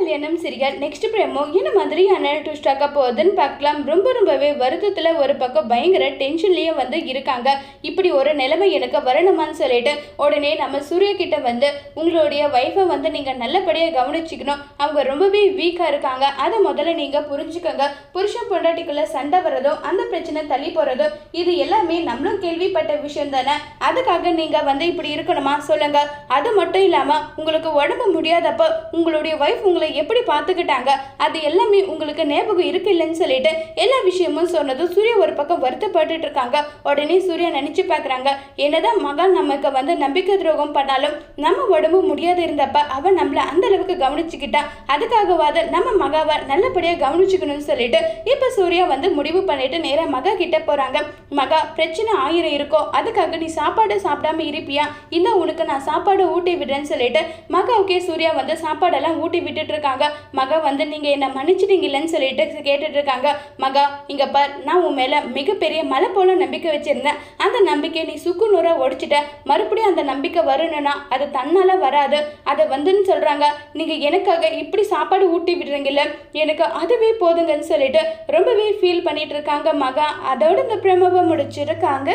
கல்யாணம் serial next பிரேமோ என்ன மாதிரியான ட்விஸ்ட் ஆக போகுதுன்னு பார்க்கலாம். ரொம்ப ரொம்பவே வருத்தத்தில் ஒரு பக்கம் பயங்கர டென்ஷன்லேயே வந்து இருக்காங்க. இப்படி ஒரு நிலைமை எனக்கு வரணுமான்னு சொல்லிட்டு உடனே நம்ம சூரிய கிட்ட வந்து உங்களுடைய ஒய்ஃபை வந்து நீங்கள் நல்லபடியாக கவனிச்சிக்கணும். அவங்க ரொம்பவே வீக்காக இருக்காங்க. அதை முதல்ல நீங்கள் புரிஞ்சுக்கோங்க. புருஷன் பொண்டாட்டிக்குள்ளே சண்டை வர்றதோ அந்த பிரச்சனை தள்ளி போகிறதோ இது எல்லாமே நம்மளும் கேள்விப்பட்ட விஷயம் தானே. அதுக்காக நீங்கள் வந்து இப்படி இருக்கணுமா? சொல்லுங்கள் அது மட்டும் இல்லாமல் உங்களுக்கு உடம்பு முடியாதப்போ உங்களுடைய ஒய்ஃப் உங்களை எப்படி பார்த்துக்கிட்டாங்க? அது எல்லாமே உங்களுக்கு ஞாபகம் இருக்கு இல்லைன்னு சொல்லிட்டு எல்லா விஷயமும் சொன்னதும் சூர்யா ஒரு பக்கம் வருத்தப்பட்டுட்டு இருக்காங்க. உடனே சூர்யா நினைச்சு பார்க்குறாங்க. என்னதான் மகன் நமக்கு வந்து நம்பிக்கை துரோகம் பண்ணாலும் நம்ம உடம்பு முடியாது இருந்தப்ப அவன் நம்மளை அந்த அளவுக்கு கவனிச்சுக்கிட்டா அதுக்காகவாது நம்ம மகாவை நல்லபடியாக கவனிச்சுக்கணும்னு சொல்லிட்டு இப்போ சூர்யா வந்து முடிவு பண்ணிட்டு நேராக மகா கிட்ட போறாங்க. மகா பிரச்சனை ஆயிரம் இருக்கோ அதுக்காக நீ சாப்பாடு சாப்பிடாம இருப்பியா? இந்த உனக்கு நான் சாப்பாடு ஊட்டி விடுறேன்னு சொல்லிட்டு மகாவுக்கே சூர்யா வந்து சாப்பாடெல்லாம் ஊட்டி விட்டுட்டு இருக்காங்க மகா வந்து நீங்க என்ன மன்னிச்சிட்டீங்கல்லன்னு சொல்லிட்டு கேட்டுட்டு இருக்காங்க மகா இங்க பார் நான் உன் மேல மிகப்பெரிய மலை போல நம்பிக்கை வச்சிருந்தேன். அந்த நம்பிக்கையை நீ சுக்கு நூறா உடைச்சிட்ட மறுபடியும் அந்த நம்பிக்கை வரணும்னா அது தன்னால வராது. அதை வந்துன்னு சொல்றாங்க. நீங்க எனக்காக இப்படி சாப்பாடு ஊட்டி விடுறீங்கல்ல எனக்கு அதுவே போதுங்கன்னு சொல்லிட்டு ரொம்பவே ஃபீல் பண்ணிட்டு இருக்காங்க மகா. அதோட இந்த பிரமவை முடிச்சிருக்காங்க.